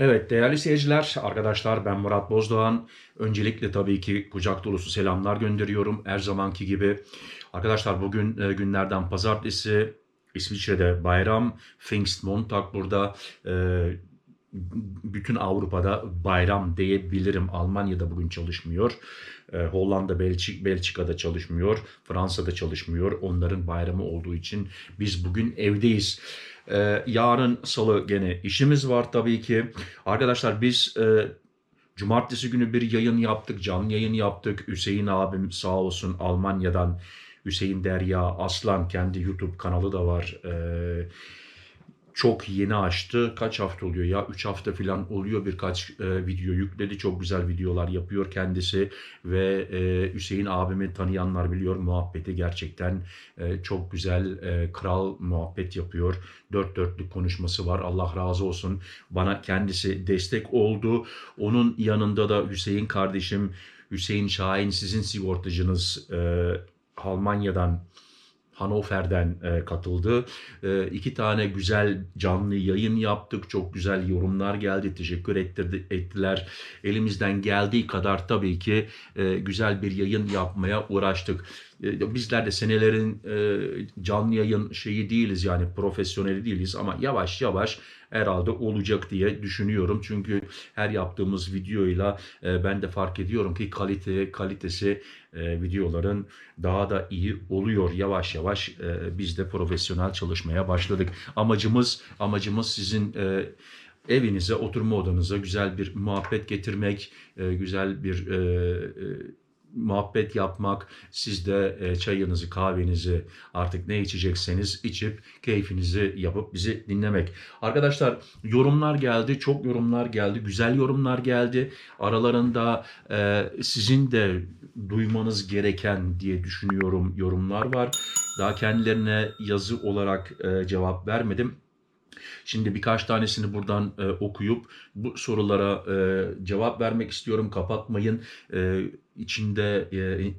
Evet değerli seyirciler, arkadaşlar ben Murat Bozdoğan. Öncelikle tabii ki kucak dolusu selamlar gönderiyorum her zamanki gibi. Arkadaşlar bugün e, günlerden pazartesi İsviçre'de bayram, Pfingstmontag burada e, bütün Avrupa'da bayram diyebilirim. Almanya'da bugün çalışmıyor. E, Hollanda, Belçik, Belçika'da çalışmıyor. Fransa'da çalışmıyor. Onların bayramı olduğu için biz bugün evdeyiz. E, yarın salı gene işimiz var tabii ki. Arkadaşlar biz e, cumartesi günü bir yayın yaptık. Canlı yayın yaptık. Hüseyin abim sağ olsun Almanya'dan Hüseyin Derya Aslan kendi YouTube kanalı da var. E, çok yeni açtı. Kaç hafta oluyor ya? 3 hafta falan oluyor. Birkaç e, video yükledi. Çok güzel videolar yapıyor kendisi. Ve e, Hüseyin abimi tanıyanlar biliyor. Muhabbeti gerçekten e, çok güzel. E, kral muhabbet yapıyor. Dört dörtlük konuşması var. Allah razı olsun. Bana kendisi destek oldu. Onun yanında da Hüseyin kardeşim, Hüseyin Şahin sizin sigortacınız e, Almanya'dan Hannover'den e, katıldı. E, iki tane güzel canlı yayın yaptık. Çok güzel yorumlar geldi. Teşekkür ettirdi, ettiler. Elimizden geldiği kadar tabii ki e, güzel bir yayın yapmaya uğraştık. E, bizler de senelerin e, canlı yayın şeyi değiliz yani profesyoneli değiliz ama yavaş yavaş herhalde olacak diye düşünüyorum. Çünkü her yaptığımız videoyla e, ben de fark ediyorum ki kalite kalitesi videoların daha da iyi oluyor. Yavaş yavaş biz de profesyonel çalışmaya başladık. Amacımız amacımız sizin evinize, oturma odanıza güzel bir muhabbet getirmek, güzel bir muhabbet yapmak, siz de e, çayınızı, kahvenizi artık ne içecekseniz içip keyfinizi yapıp bizi dinlemek. Arkadaşlar yorumlar geldi, çok yorumlar geldi, güzel yorumlar geldi. Aralarında e, sizin de duymanız gereken diye düşünüyorum yorumlar var. Daha kendilerine yazı olarak e, cevap vermedim. Şimdi birkaç tanesini buradan e, okuyup bu sorulara e, cevap vermek istiyorum. Kapatmayın. E, içinde e,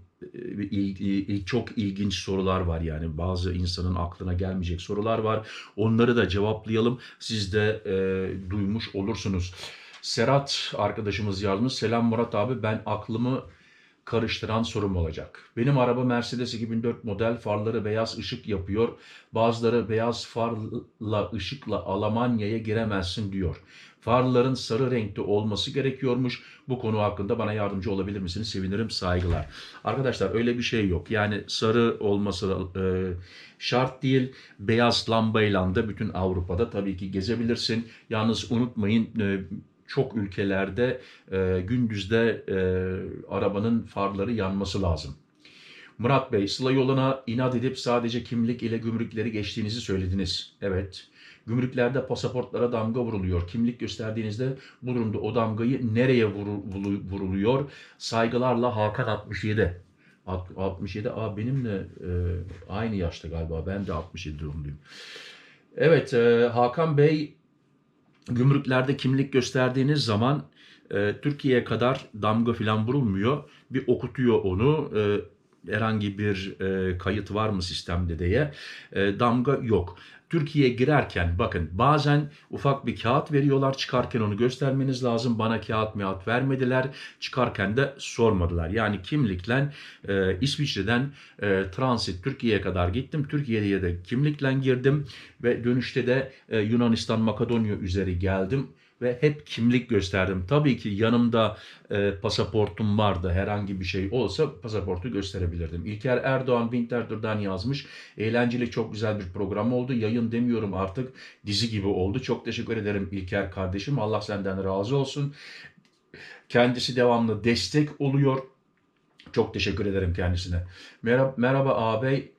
il- çok ilginç sorular var yani bazı insanın aklına gelmeyecek sorular var. Onları da cevaplayalım. Siz de e, duymuş olursunuz. Serhat arkadaşımız yazmış. Selam Murat abi ben aklımı karıştıran sorum olacak. Benim araba Mercedes 2004 model farları beyaz ışık yapıyor. Bazıları beyaz farla ışıkla Almanya'ya giremezsin diyor. Farların sarı renkte olması gerekiyormuş. Bu konu hakkında bana yardımcı olabilir misiniz? Sevinirim saygılar. Arkadaşlar öyle bir şey yok. Yani sarı olması e, şart değil. Beyaz lambayla da bütün Avrupa'da tabii ki gezebilirsin. Yalnız unutmayın e, çok ülkelerde e, gündüzde e, arabanın farları yanması lazım. Murat Bey, Sıla yoluna inat edip sadece kimlik ile gümrükleri geçtiğinizi söylediniz. Evet. Gümrüklerde pasaportlara damga vuruluyor. Kimlik gösterdiğinizde bu durumda o damgayı nereye vuruluyor? Saygılarla Hakan 67. Alt- 67. Aa benimle e, aynı yaşta galiba. Ben de 67 doğumluyum. Evet, e, Hakan Bey gümrüklerde kimlik gösterdiğiniz zaman e, Türkiye'ye kadar damga filan vurulmuyor. Bir okutuyor onu. E, herhangi bir e, kayıt var mı sistemde diye. E, damga yok. Türkiye'ye girerken bakın bazen ufak bir kağıt veriyorlar çıkarken onu göstermeniz lazım. Bana kağıt mağat vermediler. Çıkarken de sormadılar. Yani kimlikle e, İsviçre'den e, transit Türkiye'ye kadar gittim. Türkiye'ye de kimlikle girdim ve dönüşte de e, Yunanistan Makedonya üzeri geldim ve hep kimlik gösterdim. Tabii ki yanımda e, pasaportum vardı. Herhangi bir şey olsa pasaportu gösterebilirdim. İlker Erdoğan Winterthur'dan yazmış. Eğlenceli çok güzel bir program oldu. Yayın demiyorum artık dizi gibi oldu. Çok teşekkür ederim İlker kardeşim. Allah senden razı olsun. Kendisi devamlı destek oluyor. Çok teşekkür ederim kendisine. Merhaba, merhaba ağabey.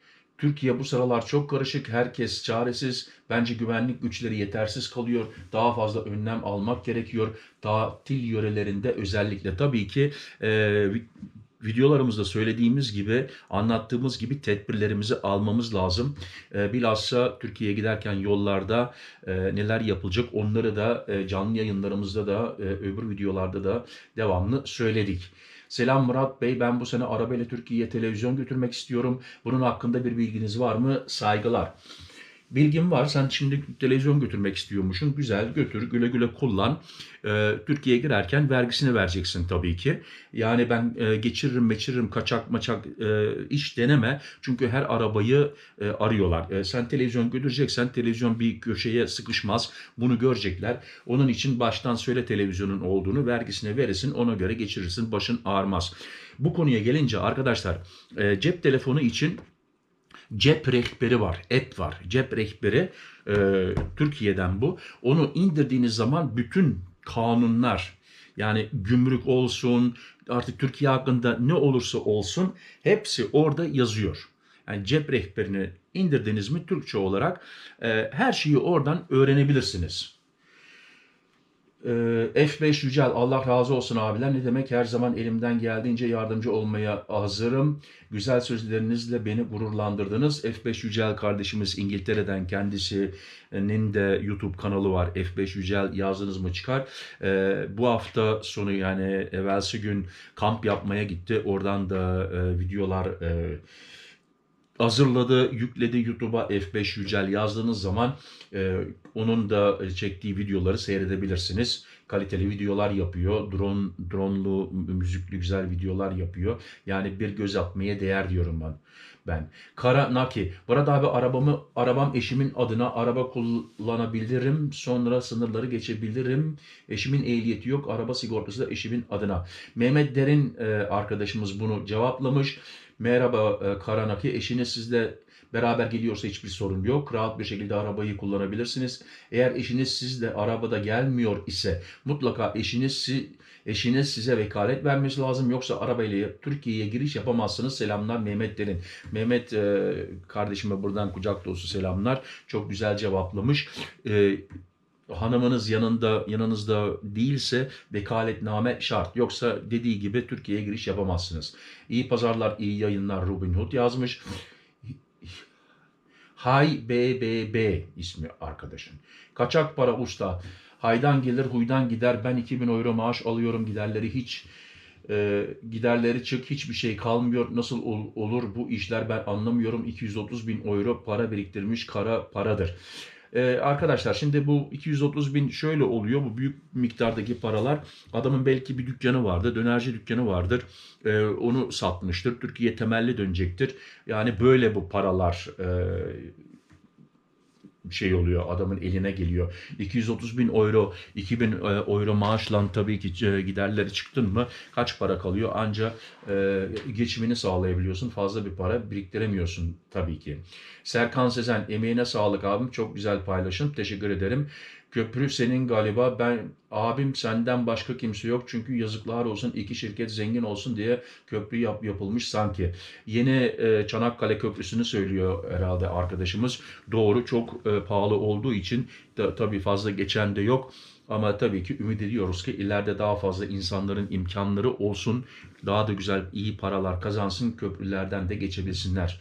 Türkiye bu sıralar çok karışık. Herkes çaresiz. Bence güvenlik güçleri yetersiz kalıyor. Daha fazla önlem almak gerekiyor. Tatil yörelerinde özellikle tabii ki e, vi- videolarımızda söylediğimiz gibi, anlattığımız gibi tedbirlerimizi almamız lazım. E, bilhassa Türkiye'ye giderken yollarda e, neler yapılacak onları da e, canlı yayınlarımızda da e, öbür videolarda da devamlı söyledik. Selam Murat Bey, ben bu sene arabayla Türkiye'ye televizyon götürmek istiyorum. Bunun hakkında bir bilginiz var mı? Saygılar. Bilgim var. Sen şimdi televizyon götürmek istiyormuşsun. Güzel götür güle güle kullan. Ee, Türkiye'ye girerken vergisini vereceksin tabii ki. Yani ben e, geçiririm meçiririm kaçak maçak e, iş deneme. Çünkü her arabayı e, arıyorlar. E, sen televizyon götüreceksen televizyon bir köşeye sıkışmaz. Bunu görecekler. Onun için baştan söyle televizyonun olduğunu vergisine veresin. Ona göre geçirirsin. Başın ağrımaz. Bu konuya gelince arkadaşlar e, cep telefonu için cep rehberi var, app var. Cep rehberi e, Türkiye'den bu. Onu indirdiğiniz zaman bütün kanunlar yani gümrük olsun artık Türkiye hakkında ne olursa olsun hepsi orada yazıyor. Yani cep rehberini indirdiniz mi Türkçe olarak e, her şeyi oradan öğrenebilirsiniz. Ee, F5 Yücel Allah razı olsun abiler. Ne demek her zaman elimden geldiğince yardımcı olmaya hazırım. Güzel sözlerinizle beni gururlandırdınız. F5 Yücel kardeşimiz İngiltere'den kendisinin de YouTube kanalı var. F5 Yücel yazdınız mı çıkar. Bu hafta sonu yani evvelsi gün kamp yapmaya gitti. Oradan da videolar hazırladı, yükledi YouTube'a F5 Yücel yazdığınız zaman e, onun da çektiği videoları seyredebilirsiniz. Kaliteli videolar yapıyor. Drone, dronlu, müzikli güzel videolar yapıyor. Yani bir göz atmaya değer diyorum ben. Ben. Kara Naki. Burada abi arabamı arabam eşimin adına araba kullanabilirim. Sonra sınırları geçebilirim. Eşimin ehliyeti yok. Araba sigortası da eşimin adına. Mehmet Derin e, arkadaşımız bunu cevaplamış. Merhaba e, Karanaki. Eşiniz sizle beraber geliyorsa hiçbir sorun yok. Rahat bir şekilde arabayı kullanabilirsiniz. Eğer eşiniz sizle arabada gelmiyor ise mutlaka eşiniz eşiniz size vekalet vermesi lazım. Yoksa arabayla Türkiye'ye giriş yapamazsınız. Selamlar Mehmet Derin. Mehmet e, kardeşime buradan kucak dolusu selamlar. Çok güzel cevaplamış. E, hanımınız yanında yanınızda değilse vekaletname şart. Yoksa dediği gibi Türkiye'ye giriş yapamazsınız. İyi pazarlar, iyi yayınlar Robin Hood yazmış. Hay BBB ismi arkadaşın. Kaçak para usta. Haydan gelir huydan gider. Ben 2000 euro maaş alıyorum giderleri hiç e, giderleri çık hiçbir şey kalmıyor. Nasıl ol- olur bu işler ben anlamıyorum. 230 bin euro para biriktirmiş kara paradır. Ee, arkadaşlar şimdi bu 230 bin şöyle oluyor. Bu büyük miktardaki paralar adamın belki bir dükkanı vardı. Dönerci dükkanı vardır. Ee, onu satmıştır. Türkiye temelli dönecektir. Yani böyle bu paralar e, şey oluyor adamın eline geliyor. 230 bin euro, 2000 e, euro maaşla tabii ki e, giderleri çıktın mı kaç para kalıyor? Anca e, geçimini sağlayabiliyorsun. Fazla bir para biriktiremiyorsun tabii ki. Serkan Sezen emeğine sağlık abim. Çok güzel paylaşım. Teşekkür ederim. Köprü senin galiba. Ben abim senden başka kimse yok. Çünkü yazıklar olsun iki şirket zengin olsun diye köprü yap, yapılmış sanki. Yeni e, Çanakkale Köprüsü'nü söylüyor herhalde arkadaşımız. Doğru çok e, pahalı olduğu için da, tabii fazla geçen de yok. Ama tabii ki ümit ediyoruz ki ileride daha fazla insanların imkanları olsun. Daha da güzel iyi paralar kazansın köprülerden de geçebilsinler.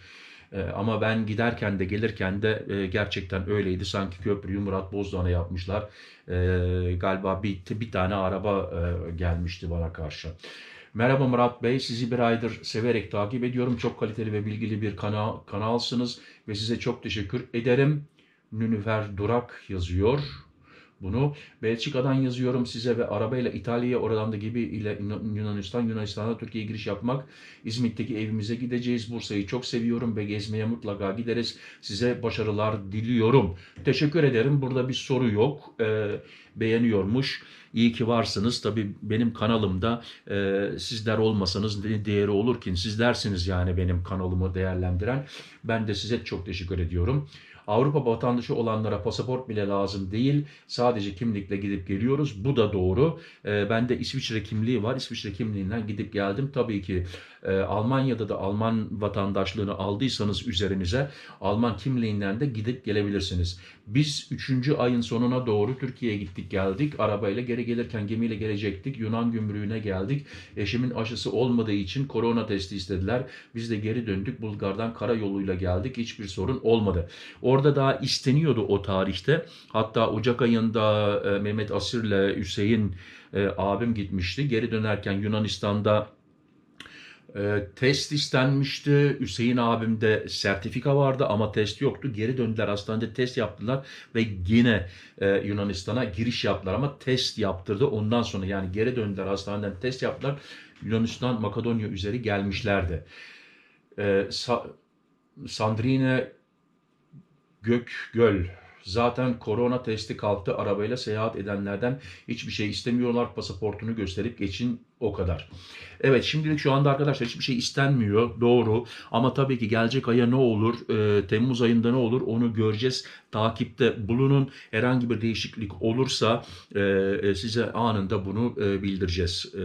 Ee, ama ben giderken de gelirken de e, gerçekten öyleydi. Sanki köprüyü Murat Bozdoğan'a yapmışlar. Ee, galiba bir, bir tane araba e, gelmişti bana karşı. Merhaba Murat Bey, sizi bir aydır severek takip ediyorum. Çok kaliteli ve bilgili bir kanal, kanalsınız ve size çok teşekkür ederim. Nünüfer Durak yazıyor bunu. Belçika'dan yazıyorum size ve arabayla İtalya'ya oradan da gibi ile Yunanistan, Yunanistan'a Türkiye'ye giriş yapmak. İzmit'teki evimize gideceğiz. Bursa'yı çok seviyorum ve gezmeye mutlaka gideriz. Size başarılar diliyorum. Teşekkür ederim. Burada bir soru yok. Ee, beğeniyormuş. İyi ki varsınız. Tabii benim kanalımda e, sizler olmasanız ne değeri olur ki? Sizlersiniz yani benim kanalımı değerlendiren. Ben de size çok teşekkür ediyorum. Avrupa vatandaşı olanlara pasaport bile lazım değil. Sadece kimlikle gidip geliyoruz. Bu da doğru. E, bende İsviçre kimliği var. İsviçre kimliğinden gidip geldim. Tabii ki e, Almanya'da da Alman vatandaşlığını aldıysanız üzerinize Alman kimliğinden de gidip gelebilirsiniz. Biz 3. ayın sonuna doğru Türkiye'ye gittik geldik. Arabayla geri gelirken gemiyle gelecektik. Yunan gümrüğüne geldik. Eşimin aşısı olmadığı için korona testi istediler. Biz de geri döndük. Bulgar'dan karayoluyla geldik. Hiçbir sorun olmadı. Orada daha isteniyordu o tarihte. Hatta Ocak ayında e, Mehmet Asir'le Hüseyin e, abim gitmişti. Geri dönerken Yunanistan'da E, test istenmişti. Hüseyin abimde sertifika vardı ama test yoktu. Geri döndüler hastanede test yaptılar ve yine e, Yunanistan'a giriş yaptılar ama test yaptırdı. Ondan sonra yani geri döndüler hastaneden test yaptılar. Yunanistan Makedonya üzeri gelmişlerdi. E, Sa- Sandrine Gökgöl zaten korona testi kalktı. Arabayla seyahat edenlerden hiçbir şey istemiyorlar. Pasaportunu gösterip geçin o kadar. Evet şimdilik şu anda arkadaşlar hiçbir şey istenmiyor. Doğru. Ama tabii ki gelecek aya ne olur? e, Temmuz ayında ne olur? Onu göreceğiz. Takipte bulunun. Herhangi bir değişiklik olursa e, e, size anında bunu e, bildireceğiz. E,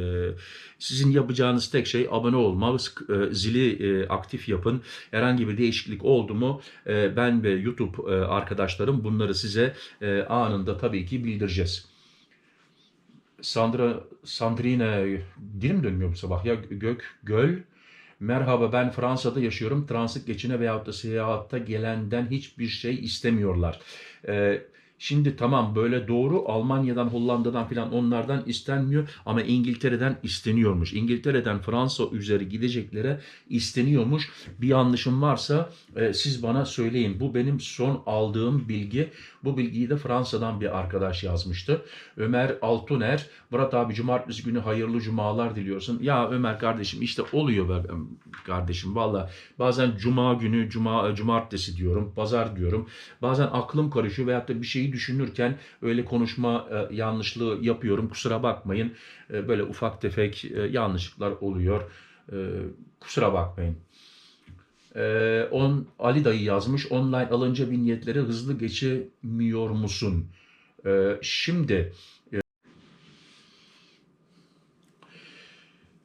sizin yapacağınız tek şey abone olmak, e, zili e, aktif yapın. Herhangi bir değişiklik oldu mu e, ben ve YouTube e, arkadaşlarım bunları size e, anında tabii ki bildireceğiz. Sandra, Sandrine, dilim dönmüyor bu sabah ya Gök, Göl. Merhaba ben Fransa'da yaşıyorum. Transit geçine veyahut da seyahatta gelenden hiçbir şey istemiyorlar. Ee, şimdi tamam böyle doğru Almanya'dan Hollanda'dan filan onlardan istenmiyor ama İngiltere'den isteniyormuş. İngiltere'den Fransa üzeri gideceklere isteniyormuş. Bir yanlışım varsa e, siz bana söyleyin. Bu benim son aldığım bilgi. Bu bilgiyi de Fransa'dan bir arkadaş yazmıştı. Ömer Altuner, Murat abi cumartesi günü hayırlı cumalar diliyorsun. Ya Ömer kardeşim işte oluyor be kardeşim valla. Bazen cuma günü, cuma cumartesi diyorum, pazar diyorum. Bazen aklım karışıyor veyahut da bir şeyi düşünürken öyle konuşma e, yanlışlığı yapıyorum. Kusura bakmayın. E, böyle ufak tefek e, yanlışlıklar oluyor. E, kusura bakmayın. Ee, on, Ali dayı yazmış. Online alınca vinyetleri hızlı geçemiyor musun? Ee, şimdi e,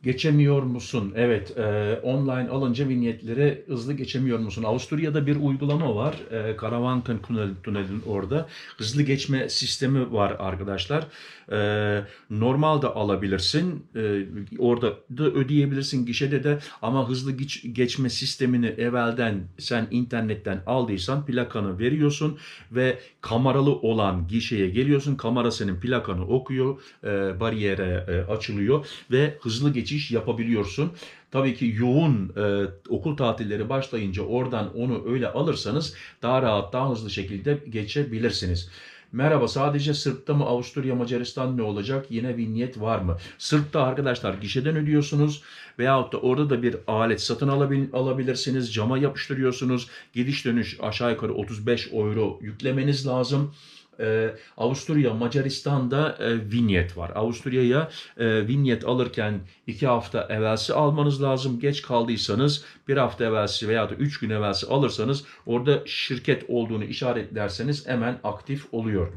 geçemiyor musun? Evet, e, online alınca vinyetleri hızlı geçemiyor musun? Avusturya'da bir uygulama var. E, Karavan Tüneli, Tüneli'nin orada. Hızlı geçme sistemi var arkadaşlar. E, normalde alabilirsin. E, orada da ödeyebilirsin gişede de ama hızlı geç, geçme sistemini evvelden sen internetten aldıysan plakanı veriyorsun ve kameralı olan gişeye geliyorsun. Kamera senin plakanı okuyor, e, bariyere e, açılıyor ve hızlı geçiş yapabiliyorsun. Tabii ki yoğun e, okul tatilleri başlayınca oradan onu öyle alırsanız daha rahat, daha hızlı şekilde geçebilirsiniz. Merhaba sadece Sırp'ta mı Avusturya Macaristan ne olacak? Yine vinyet var mı? Sırp'ta arkadaşlar gişeden ödüyorsunuz veyahut da orada da bir alet satın alabil, alabilirsiniz. Cama yapıştırıyorsunuz. Gidiş dönüş aşağı yukarı 35 euro yüklemeniz lazım. Ee, Avusturya, Macaristan'da e, vinyet var. Avusturya'ya e, vinyet alırken iki hafta evvelsi almanız lazım. Geç kaldıysanız bir hafta evvelsi veya da üç gün evvelsi alırsanız orada şirket olduğunu işaretlerseniz hemen aktif oluyor.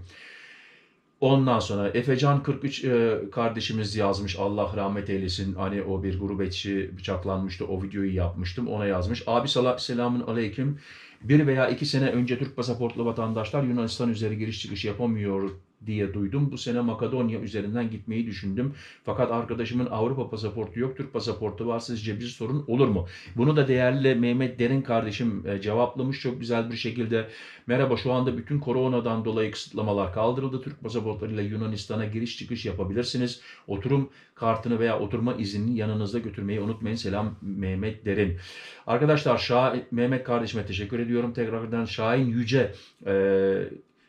Ondan sonra Efecan 43 e, kardeşimiz yazmış Allah rahmet eylesin. Hani o bir gurbetçi bıçaklanmıştı o videoyu yapmıştım ona yazmış. Abi sala, selamun aleyküm. Bir veya iki sene önce Türk pasaportlu vatandaşlar Yunanistan üzeri giriş çıkış yapamıyor diye duydum. Bu sene Makedonya üzerinden gitmeyi düşündüm. Fakat arkadaşımın Avrupa pasaportu yok, Türk pasaportu var. Sizce bir sorun olur mu? Bunu da değerli Mehmet Derin kardeşim e, cevaplamış çok güzel bir şekilde. Merhaba şu anda bütün koronadan dolayı kısıtlamalar kaldırıldı. Türk pasaportlarıyla Yunanistan'a giriş çıkış yapabilirsiniz. Oturum kartını veya oturma iznini yanınızda götürmeyi unutmayın. Selam Mehmet Derin. Arkadaşlar Şah, Mehmet kardeşime teşekkür ediyorum. Tekrardan Şahin Yüce e,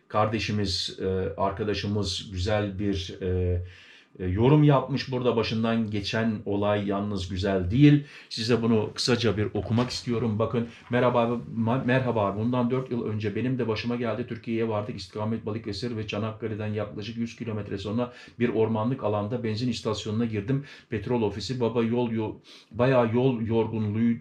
kardeşimiz, e, arkadaşımız güzel bir e, e, yorum yapmış. Burada başından geçen olay yalnız güzel değil. Size bunu kısaca bir okumak istiyorum. Bakın merhaba merhaba. Bundan 4 yıl önce benim de başıma geldi. Türkiye'ye vardık. İstikamet Balıkesir ve Çanakkale'den yaklaşık 100 kilometre sonra bir ormanlık alanda benzin istasyonuna girdim. Petrol ofisi baba yol, yol bayağı yol yorgunluğu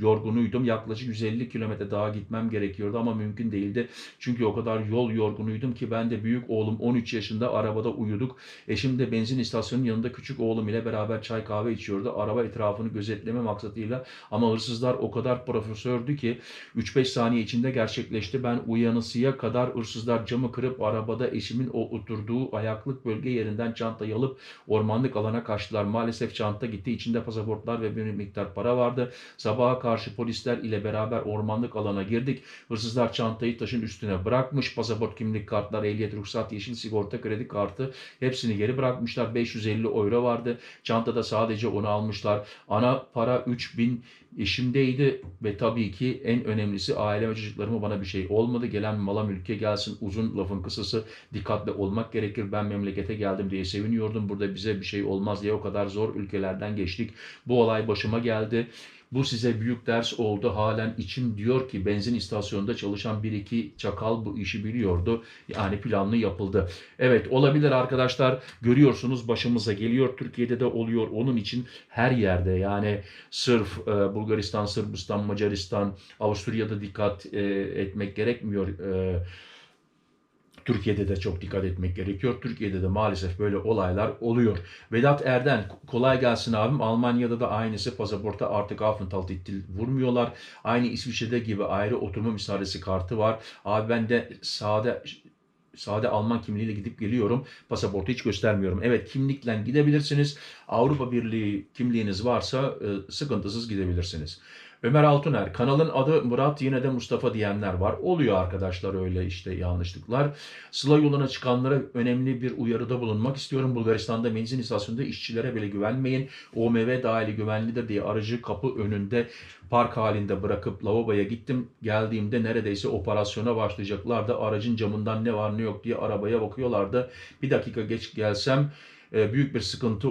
yorgunuydum. Yaklaşık 150 kilometre daha gitmem gerekiyordu ama mümkün değildi. Çünkü o kadar yol yorgunuydum ki ben de büyük oğlum 13 yaşında arabada uyuduk. Eşim de benzin istasyonunun yanında küçük oğlum ile beraber çay kahve içiyordu. Araba etrafını gözetleme maksadıyla ama hırsızlar o kadar profesördü ki 3-5 saniye içinde gerçekleşti. Ben uyanısıya kadar hırsızlar camı kırıp arabada eşimin o oturduğu ayaklık bölge yerinden çantayı alıp ormanlık alana kaçtılar. Maalesef çanta gitti. İçinde pasaportlar ve bir miktar para vardı. Sabaha karşı polisler ile beraber ormanlık alana girdik. Hırsızlar çantayı taşın üstüne bırakmış. Pasaport, kimlik kartlar, ehliyet, ruhsat, yeşil sigorta, kredi kartı hepsini geri bırakmışlar. 550 euro vardı. Çantada sadece onu almışlar. Ana para 3000 eşimdeydi ve tabii ki en önemlisi aile ve çocuklarıma bana bir şey olmadı. Gelen mala mülke gelsin uzun lafın kısası dikkatli olmak gerekir. Ben memlekete geldim diye seviniyordum. Burada bize bir şey olmaz diye o kadar zor ülkelerden geçtik. Bu olay başıma geldi. Bu size büyük ders oldu. Halen içim diyor ki benzin istasyonunda çalışan bir iki çakal bu işi biliyordu. Yani planlı yapıldı. Evet olabilir arkadaşlar. Görüyorsunuz başımıza geliyor. Türkiye'de de oluyor. Onun için her yerde yani sırf e, Bulgaristan, Sırbistan, Macaristan, Avusturya'da dikkat e, etmek gerekmiyor. E, Türkiye'de de çok dikkat etmek gerekiyor. Türkiye'de de maalesef böyle olaylar oluyor. Vedat Erden kolay gelsin abim. Almanya'da da aynısı pasaporta artık Aufenthaltitel vurmuyorlar. Aynı İsviçre'de gibi ayrı oturma müsaadesi kartı var. Abi ben de sade sade Alman kimliğiyle gidip geliyorum. Pasaportu hiç göstermiyorum. Evet kimlikle gidebilirsiniz. Avrupa Birliği kimliğiniz varsa e, sıkıntısız gidebilirsiniz. Ömer Altuner, kanalın adı Murat yine de Mustafa diyenler var. Oluyor arkadaşlar öyle işte yanlışlıklar. Sıla yoluna çıkanlara önemli bir uyarıda bulunmak istiyorum. Bulgaristan'da benzin istasyonunda işçilere bile güvenmeyin. OMV dahili güvenlidir diye aracı kapı önünde park halinde bırakıp lavaboya gittim. Geldiğimde neredeyse operasyona başlayacaklardı. Aracın camından ne var ne yok diye arabaya bakıyorlardı. Bir dakika geç gelsem e, büyük bir sıkıntı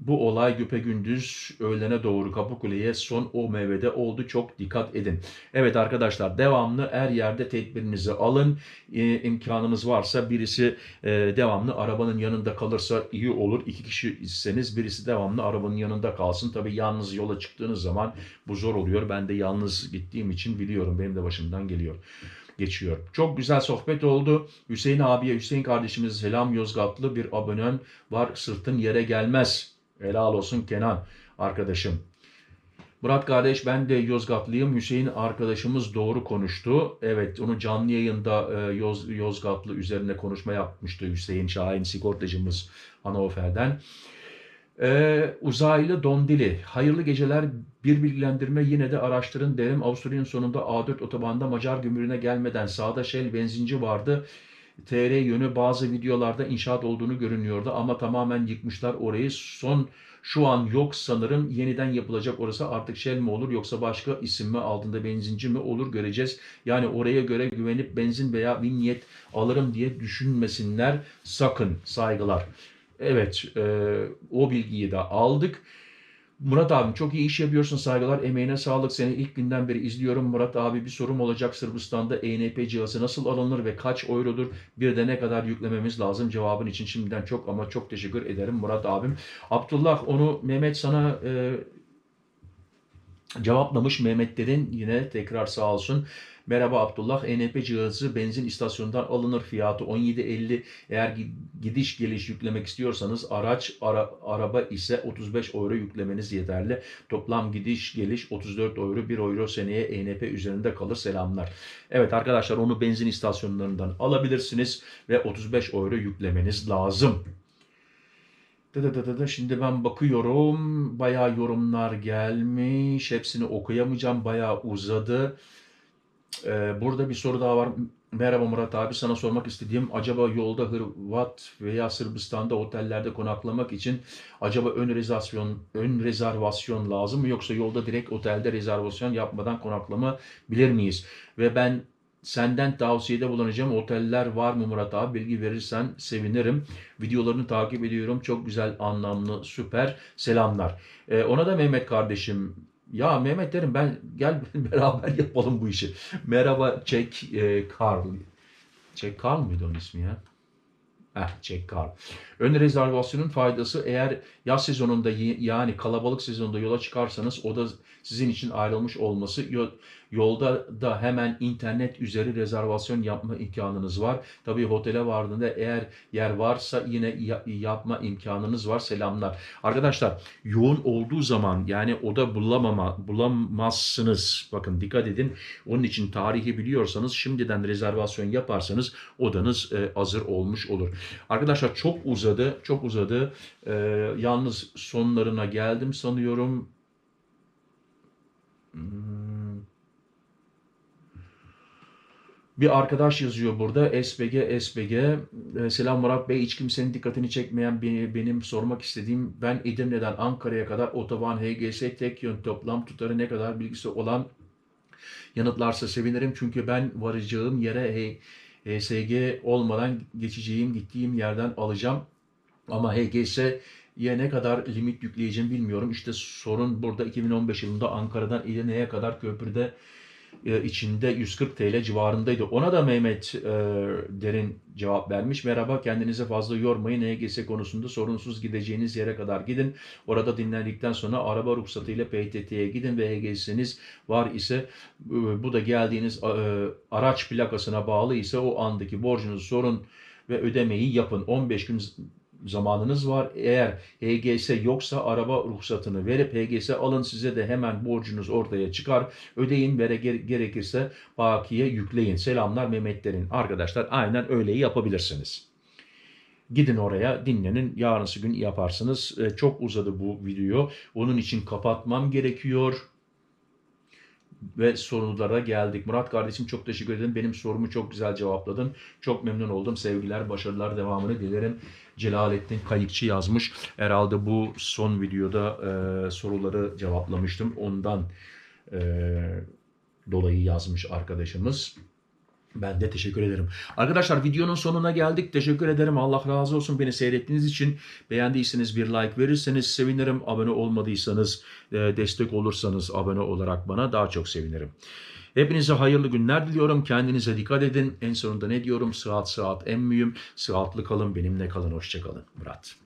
bu olay güpegündüz öğlene doğru Kapıkule'ye son OMV'de oldu. Çok dikkat edin. Evet arkadaşlar devamlı her yerde tedbirinizi alın. E, imkanınız varsa birisi e, devamlı arabanın yanında kalırsa iyi olur. İki kişi iseniz birisi devamlı arabanın yanında kalsın. Tabii yalnız yola çıktığınız zaman bu zor oluyor. Ben de yalnız gittiğim için biliyorum. Benim de başımdan geliyor geçiyor. Çok güzel sohbet oldu. Hüseyin abiye, Hüseyin kardeşimize selam Yozgatlı bir abonen var. Sırtın yere gelmez. Helal olsun Kenan arkadaşım. Murat kardeş ben de Yozgatlıyım. Hüseyin arkadaşımız doğru konuştu. Evet onu canlı yayında e, Yoz, Yozgatlı üzerine konuşma yapmıştı Hüseyin Şahin sigortacımız Hannover'den. Ee, uzaylı Dondili. Hayırlı geceler. Bir bilgilendirme yine de araştırın derim. Avusturya'nın sonunda A4 otobanda Macar gümrüğüne gelmeden sağda Shell benzinci vardı. TR yönü bazı videolarda inşaat olduğunu görünüyordu ama tamamen yıkmışlar orayı. Son şu an yok sanırım yeniden yapılacak orası artık Shell mi olur yoksa başka isim mi altında benzinci mi olur göreceğiz. Yani oraya göre güvenip benzin veya vinyet alırım diye düşünmesinler sakın saygılar. Evet e, o bilgiyi de aldık. Murat abim çok iyi iş yapıyorsun saygılar emeğine sağlık. Seni ilk günden beri izliyorum. Murat abi bir sorum olacak. Sırbistan'da ENP cihazı nasıl alınır ve kaç eurodur? Bir de ne kadar yüklememiz lazım? Cevabın için şimdiden çok ama çok teşekkür ederim Murat abim. Abdullah onu Mehmet sana e, cevaplamış Mehmetlerin yine tekrar sağ olsun Merhaba Abdullah. ENP cihazı benzin istasyonundan alınır. Fiyatı 17.50. Eğer gidiş geliş yüklemek istiyorsanız araç ara, araba ise 35 euro yüklemeniz yeterli. Toplam gidiş geliş 34 euro 1 euro seneye ENP üzerinde kalır. Selamlar. Evet arkadaşlar onu benzin istasyonlarından alabilirsiniz ve 35 euro yüklemeniz lazım. Şimdi ben bakıyorum. Bayağı yorumlar gelmiş. Hepsini okuyamayacağım. Bayağı uzadı. Ee, burada bir soru daha var. Merhaba Murat abi sana sormak istediğim acaba yolda Hırvat veya Sırbistan'da otellerde konaklamak için acaba ön rezervasyon ön rezervasyon lazım mı yoksa yolda direkt otelde rezervasyon yapmadan konaklama bilir miyiz? Ve ben senden tavsiyede bulunacağım oteller var mı Murat abi bilgi verirsen sevinirim. Videolarını takip ediyorum. Çok güzel, anlamlı, süper. Selamlar. Ee, ona da Mehmet kardeşim ya Mehmet derim ben gel beraber yapalım bu işi. Merhaba Jack e, Carl. Jack Carl mıydı onun ismi ya? Eh, Jack Carl. Ön rezervasyonun faydası eğer yaz sezonunda yani kalabalık sezonunda yola çıkarsanız o da sizin için ayrılmış olması Yolda da hemen internet üzeri rezervasyon yapma imkanınız var. Tabii otele vardığında eğer yer varsa yine yapma imkanınız var. Selamlar. Arkadaşlar yoğun olduğu zaman yani oda bulamama, bulamazsınız. Bakın dikkat edin. Onun için tarihi biliyorsanız şimdiden rezervasyon yaparsanız odanız e, hazır olmuş olur. Arkadaşlar çok uzadı. Çok uzadı. E, yalnız sonlarına geldim sanıyorum. Hmm. Bir arkadaş yazıyor burada. SBG, SBG. Ee, Selam Murat Bey. Hiç kimsenin dikkatini çekmeyen beni- benim sormak istediğim ben Edirne'den Ankara'ya kadar otoban HGS tek yön toplam tutarı ne kadar bilgisi olan yanıtlarsa sevinirim. Çünkü ben varacağım yere H- HSG olmadan geçeceğim gittiğim yerden alacağım. Ama HGS'ye ne kadar limit yükleyeceğim bilmiyorum. İşte sorun burada 2015 yılında Ankara'dan İğne'ye kadar köprüde e, içinde 140 TL civarındaydı. Ona da Mehmet e, Derin cevap vermiş. Merhaba kendinize fazla yormayın. HGS konusunda sorunsuz gideceğiniz yere kadar gidin. Orada dinlendikten sonra araba ruhsatıyla PTT'ye gidin ve HGS'niz var ise e, bu da geldiğiniz e, araç plakasına bağlı ise o andaki borcunuz sorun ve ödemeyi yapın. 15 gün zamanınız var. Eğer HGS yoksa araba ruhsatını verip HGS alın size de hemen borcunuz ortaya çıkar. Ödeyin ve gere- gerekirse bakiye yükleyin. Selamlar Mehmetlerin. Arkadaşlar aynen öyle yapabilirsiniz. Gidin oraya dinlenin. Yarınsı gün yaparsınız. E, Çok uzadı bu video. Onun için kapatmam gerekiyor. Ve sorulara geldik. Murat kardeşim çok teşekkür ederim. Benim sorumu çok güzel cevapladın. Çok memnun oldum. Sevgiler, başarılar devamını dilerim. Celalettin Kayıkçı yazmış. Herhalde bu son videoda e, soruları cevaplamıştım. Ondan e, dolayı yazmış arkadaşımız. Ben de teşekkür ederim. Arkadaşlar videonun sonuna geldik. Teşekkür ederim. Allah razı olsun beni seyrettiğiniz için. Beğendiyseniz bir like verirseniz sevinirim. Abone olmadıysanız, e, destek olursanız abone olarak bana daha çok sevinirim. Hepinize hayırlı günler diliyorum. Kendinize dikkat edin. En sonunda ne diyorum? Sıhhat sıhhat en mühim. Sıhhatlı kalın, benimle kalın. Hoşçakalın. Murat.